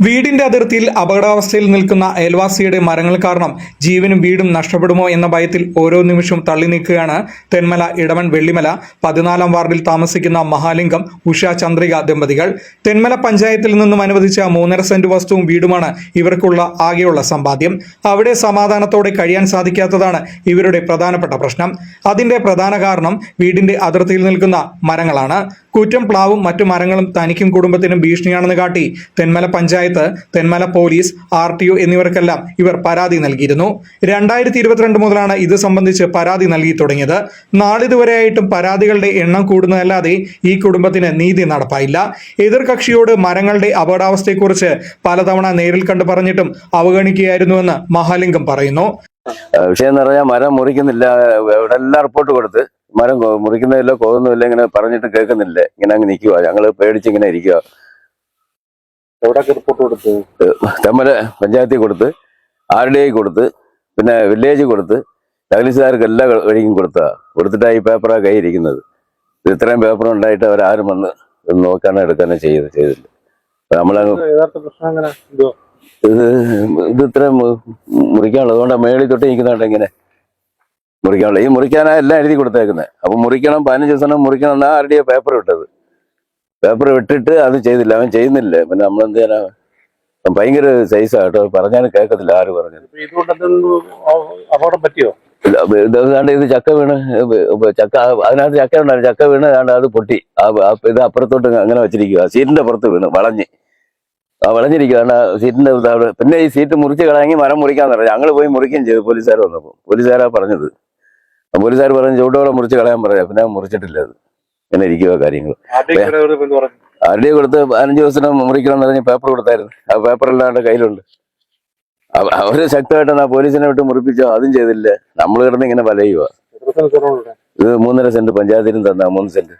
വീടിന്റെ അതിർത്തിയിൽ അപകടാവസ്ഥയിൽ നിൽക്കുന്ന അയൽവാസിയുടെ മരങ്ങൾ കാരണം ജീവനും വീടും നഷ്ടപ്പെടുമോ എന്ന ഭയത്തിൽ ഓരോ നിമിഷവും തള്ളി നീക്കുകയാണ് തെന്മല ഇടവൻ വെള്ളിമല. പതിനാലാം വാർഡിൽ താമസിക്കുന്ന മഹാലിംഗം ഉഷ ചന്ദ്രിക ദമ്പതികൾ. തെന്മല പഞ്ചായത്തിൽ നിന്നും അനുവദിച്ച മൂന്നര സെന്റ് വസ്തുവും വീടുമാണ് ഇവർക്കുള്ള ആകെയുള്ള സമ്പാദ്യം. അവിടെ സമാധാനത്തോടെ കഴിയാൻ സാധിക്കാത്തതാണ് ഇവരുടെ പ്രധാനപ്പെട്ട പ്രശ്നം. അതിന്റെ പ്രധാന കാരണം വീടിന്റെ അതിർത്തിയിൽ നിൽക്കുന്ന മരങ്ങളാണ്. കൂറ്റം പ്ലാവും മറ്റു മരങ്ങളും തനിക്കും കുടുംബത്തിനും ഭീഷണിയാണെന്ന് കാട്ടി Thenmala panchayat Thenmala police R T O എന്നിവർക്കെല്ലാം ഇവർ പരാതി നൽകിയിരുന്നു. രണ്ടായിരത്തി ഇരുപത്തിരണ്ട് മുതലാണ് ഇത് സംബന്ധിച്ച് പരാതി നൽകി തുടങ്ങിയത്. നാളിതുവരെയായിട്ടും പരാതികളുടെ എണ്ണം കൂടുന്നതല്ലാതെ ഈ കുടുംബത്തിന് നീതി നടപ്പായില്ല. എതിർകക്ഷിയോട് മരങ്ങളുടെ അപകടാവസ്ഥയെക്കുറിച്ച് പലതവണ നേരിൽ കണ്ടു പറഞ്ഞിട്ടും അവഗണിക്കുകയായിരുന്നുവെന്ന് മഹാലിംഗം പറയുന്നു. വിഷയം എന്ന് പറഞ്ഞാൽ മരം മുറിക്കുന്നില്ല. ഇവിടെ എല്ലാം റിപ്പോർട്ട് കൊടുത്ത് മരം മുറിക്കുന്നതില്ല കോതുന്നില്ല ഇങ്ങനെ പറഞ്ഞിട്ട് കേൾക്കുന്നില്ല. ഇങ്ങനെ അങ്ങ് നിൽക്കുക ഞങ്ങൾ പേടിച്ച് ഇങ്ങനെ ഇരിക്കുക എവിടെയൊക്കെ റിപ്പോർട്ട് കൊടുത്ത് തെമ്മല പഞ്ചായത്തിൽ കൊടുത്ത് ആർ ഡി ഐ കൊടുത്ത് പിന്നെ വില്ലേജ് കൊടുത്ത് തകലിസുകാർക്ക് എല്ലാ വഴിക്കും കൊടുത്താ. കൊടുത്തിട്ടാണ് ഈ പേപ്പറാ കൈ ഇരിക്കുന്നത്. ഇത് ഇത്രയും പേപ്പർ ഉണ്ടായിട്ട് അവരാരും വന്ന് നോക്കാനോ എടുക്കാനോ ചെയ്ത് ചെയ്തില്ല. നമ്മളങ്ങ് ഇത് ഇത് ഇത്രയും മുറിക്കാനുള്ളത് അതുകൊണ്ടാ മേളിൽ തൊട്ട് നിൽക്കുന്നുണ്ട് ഇങ്ങനെ. മുറിക്കാനുള്ള ഈ മുറിക്കാനാണ് എല്ലാം എഴുതി കൊടുത്തേക്കുന്നത് അപ്പൊ മുറിക്കണം പതിനഞ്ച് ദിവസം മുറിക്കണം എന്നാ ആരുടെ പേപ്പർ വിട്ടത് പേപ്പർ വിട്ടിട്ട് അത് ചെയ്തില്ല. അവൻ ചെയ്യുന്നില്ല. പിന്നെ നമ്മൾ എന്ത് ചെയ്യാനാ? ഭയങ്കര സൈസാ കേട്ടോ. പറഞ്ഞാലും കേൾക്കത്തില്ല ആര് പറഞ്ഞത്. അപകടം പറ്റിയോ? ഇല്ല, ഇത് ചക്ക വീണ്. ചക്ക അതിനകത്ത് ചക്ക ഉണ്ടായിരുന്നു. ചക്ക വീണ് ഏതാണ്ട് അത് പൊട്ടി. ഇത് അപ്പുറത്തോട്ട് അങ്ങനെ വെച്ചിരിക്കുക സീറ്റിന്റെ പുറത്ത് വീണ് വളഞ്ഞ്. ആ വളഞ്ഞിരിക്കുക സീറ്റിന്റെ പിന്നെ ഈ സീറ്റ് മുറിച്ച് കളയാമെങ്കിൽ മരം മുറിക്കാന്ന് പറഞ്ഞു. ഞങ്ങൾ പോയി മുറിക്കുകയും ചെയ്തു. പോലീസുകാർ വന്നപ്പോൾ പോലീസുകാരാ പറഞ്ഞത്. പോലീസുകാർ പറഞ്ഞു ചൂട്ടോടെ മുറിച്ച് കളയാൻ പറയാം പിന്നെ മുറിച്ചിട്ടില്ല അത്. ഇങ്ങനെ ഇരിക്കുക കാര്യങ്ങൾ ആർ ഡി കൊടുത്ത് പതിനഞ്ച് ദിവസത്തിന് മുറിക്കണം എന്ന് പറഞ്ഞ് പേപ്പർ കൊടുത്തായിരുന്നു. ആ പേപ്പർ എല്ലാം അവരുടെ കയ്യിലുണ്ട്. അവ- അവർ ശക്തമായിട്ട് ആ പോലീസിനെ വിട്ട് മുറിപ്പിച്ചോ അതും ചെയ്തില്ല. നമ്മൾ കിടന്ന് ഇങ്ങനെ വലയുക ഇത് മൂന്നര സെന്റ് പഞ്ചായത്തിനും തന്ന മൂന്ന് സെന്റ്.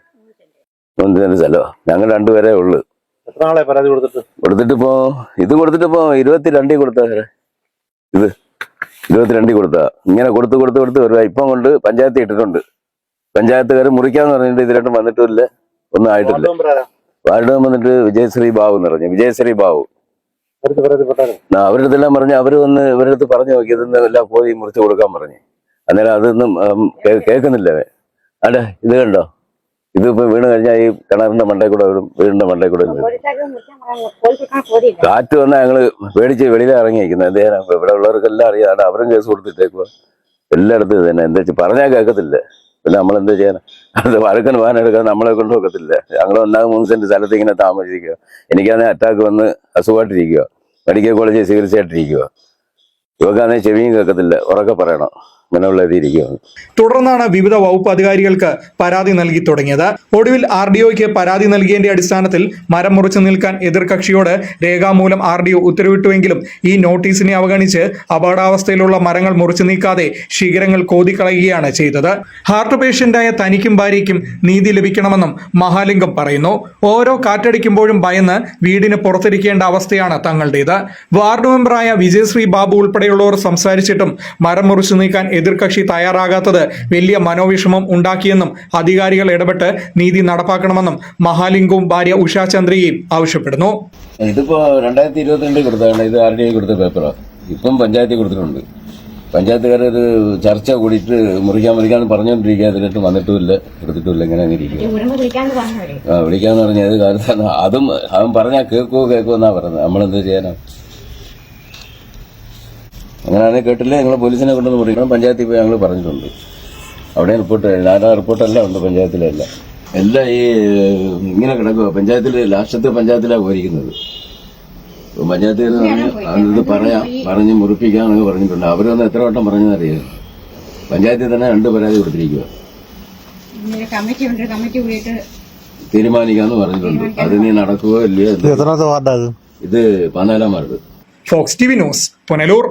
മൂന്ന് സെന്റ് സ്ഥലമാ ഞങ്ങൾ രണ്ടുപേരെ ഉള്ളു. എത്ര നാളെ പരാതി കൊടുത്തിട്ട്? പോ ഇത് കൊടുത്തിട്ടിപ്പോ ഇരുപത്തിരണ്ടിൽ കൊടുത്താ ഇത്. ഇരുപത്തിരണ്ടിൽ കൊടുത്താ. ഇങ്ങനെ കൊടുത്ത് കൊടുത്ത് കൊടുത്ത് വരുക ഇപ്പം കൊണ്ട് പഞ്ചായത്ത് ഇട്ടിട്ടുണ്ട്. പഞ്ചായത്തുകാർ മുറിക്കാന്ന് പറഞ്ഞിട്ട് ഇതിലോട്ട് വന്നിട്ടില്ല. ഒന്നും ആയിട്ടില്ല. വാർഡ് വന്നിട്ട് വിജയശ്രീ ബാബു എന്ന് പറഞ്ഞു. വിജയശ്രീ ബാബു. അവരുടെ എല്ലാം പറഞ്ഞു. അവർ വന്ന് ഇവരുടെ അടുത്ത് പറഞ്ഞു നോക്കി. ഇതൊന്നും എല്ലാം പോയി മുറിച്ച് കൊടുക്കാൻ പറഞ്ഞു. അന്നേരം അതൊന്നും കേൾക്കുന്നില്ല അടെ ഇത് കണ്ടോ? ഇതിപ്പോ വീണ് കഴിഞ്ഞാൽ ഈ കിണറിന്റെ മണ്ടേ കൂടെ വരും വീടിന്റെ മണ്ടേ കൂടെ കാറ്റ് വന്നാൽ ഞങ്ങൾ പേടിച്ച് വെളിയിൽ ഇറങ്ങിയിരിക്കുന്നത്. ചെയ്യാനാ ഇവിടെ ഉള്ളവർക്കെല്ലാം അറിയാം. അവരും കേസ് കൊടുത്തിട്ടേക്കുക എല്ലായിടത്തും ഇത് തന്നെ. എന്താ പറഞ്ഞാൽ കേൾക്കത്തില്ല. പിന്നെ നമ്മൾ എന്താ ചെയ്യാൻ അത് വഴക്കന് വാഹനം എടുക്കാൻ നമ്മളെ കൊണ്ട് നോക്കത്തില്ല ഞങ്ങൾ ഒന്നാമത് മൂന്ന് സെന്റ് സ്ഥലത്ത് ഇങ്ങനെ താമസിക്കുക. എനിക്കാണെങ്കിൽ അറ്റാക്ക് വന്ന് അസുഖമായിട്ടിരിക്കുക. മെഡിക്കൽ കോളേജിൽ ചികിത്സയായിട്ടിരിക്കുക. ഇവക്കാണെങ്കിൽ ചെവിയും കേൾക്കത്തില്ല. ഉറക്കെ പറയണം. അങ്ങനെയുള്ള തുടർന്നാണ് വിവിധ വകുപ്പ് അധികാരികൾക്ക് പരാതി നൽകി തുടങ്ങിയത്. ഒടുവിൽ ആർ ഡി പരാതി നൽകിയതിന്റെ അടിസ്ഥാനത്തിൽ മരം മുറിച്ചു നിൽക്കാൻ എതിർകക്ഷിയോട് രേഖാമൂലം ആർ ഡി ഒ ഉത്തരവിട്ടുവെങ്കിലും ഈ നോട്ടീസിനെ അവഗണിച്ച് അപകടാവസ്ഥയിലുള്ള മരങ്ങൾ മുറിച്ചു നീക്കാതെ ശിഖരങ്ങൾ കോതിക്കളയുകയാണ് ചെയ്തത്. ഹാർട്ട് പേഷ്യന്റായ തനിക്കും ഭാര്യയ്ക്കും നീതി ലഭിക്കണമെന്നും മഹാലിംഗം പറയുന്നു. ഓരോ കാറ്റടിക്കുമ്പോഴും ഭയന്ന് വീടിന് പുറത്തിരിക്കേണ്ട അവസ്ഥയാണ് തങ്ങളുടേത്. വാർഡ് മെമ്പറായ വിജയശ്രീ ബാബു ഉൾപ്പെടെയുള്ളവർ സംസാരിച്ചിട്ടും മരം മുറിച്ചു നീക്കാൻ എതിർകക്ഷി തയ്യാറാകാത്തത് വലിയ മനോവിഷമം ഉണ്ടാക്കിയെന്നും അധികാരികൾ ഇടപെട്ട് നീതി നടപ്പാക്കണമെന്നും മഹാലിംഗവും ഭാര്യ ഉഷാ ചന്ദ്രയും ആവശ്യപ്പെടുന്നു. ഇതിപ്പോ രണ്ടായിരത്തി ഇരുപത്തിരണ്ടിൽ കൊടുത്താണ് ഇത് ആർ ഡി ഐ കൊടുത്ത പേപ്പറാണ് ഇപ്പം പഞ്ചായത്തിൽ കൊടുത്തിട്ടുണ്ട്. പഞ്ചായത്തുകാരൊരു ചർച്ച കൂടിയിട്ട് മുറിക്കാൻ മുറിക്കാന്ന് പറഞ്ഞുകൊണ്ടിരിക്കുക അതിലിട്ട് വന്നിട്ടുമില്ല എടുത്തിട്ടുമില്ല. ഇങ്ങനെ അങ്ങനെ ഇരിക്കുക ഉടമ്പ് വിളിക്കാന്ന് പറഞ്ഞവര് ആ വിളിക്കാന്ന് പറഞ്ഞത് കാലത്താണ്. അതും അവൻ പറഞ്ഞാൽ കേൾക്കുമോ കേൾക്കുമോ എന്നാ പറഞ്ഞത് നമ്മളെന്ത് ചെയ്യാനാ? അങ്ങനെയാണെങ്കിൽ കേട്ടില്ലേ? നിങ്ങൾ പോലീസിനെ കൊണ്ടുവന്ന് മുറിക്കണം പഞ്ചായത്തിൽ പോയി ഞങ്ങൾ പറഞ്ഞിട്ടുണ്ട്. അവിടെ റിപ്പോർട്ട് നാലാ റിപ്പോർട്ടല്ല ഉണ്ട് പഞ്ചായത്തിലല്ല എല്ലാം. ഈ ഇങ്ങനെ കിടക്കുക പഞ്ചായത്തിൽ ലാസ്റ്റത്തെ പഞ്ചായത്തിലാണ് പോയിരിക്കുന്നത് പഞ്ചായത്തിൽ ഇത് പറയാം. പറഞ്ഞ് മുറിപ്പിക്കാന്നൊക്കെ പറഞ്ഞിട്ടുണ്ട്. അവരൊന്ന് എത്ര വട്ടം പറഞ്ഞതറിയാം പഞ്ചായത്തിൽ തന്നെ രണ്ട് പരാതി കൊടുത്തിരിക്കുക തീരുമാനിക്കാന്ന് പറഞ്ഞിട്ടുണ്ട്. അത് നീ നടക്കുവോ ഇല്ലയോ ഇത് പതിനാലാം ward. Fox T V news Punalur.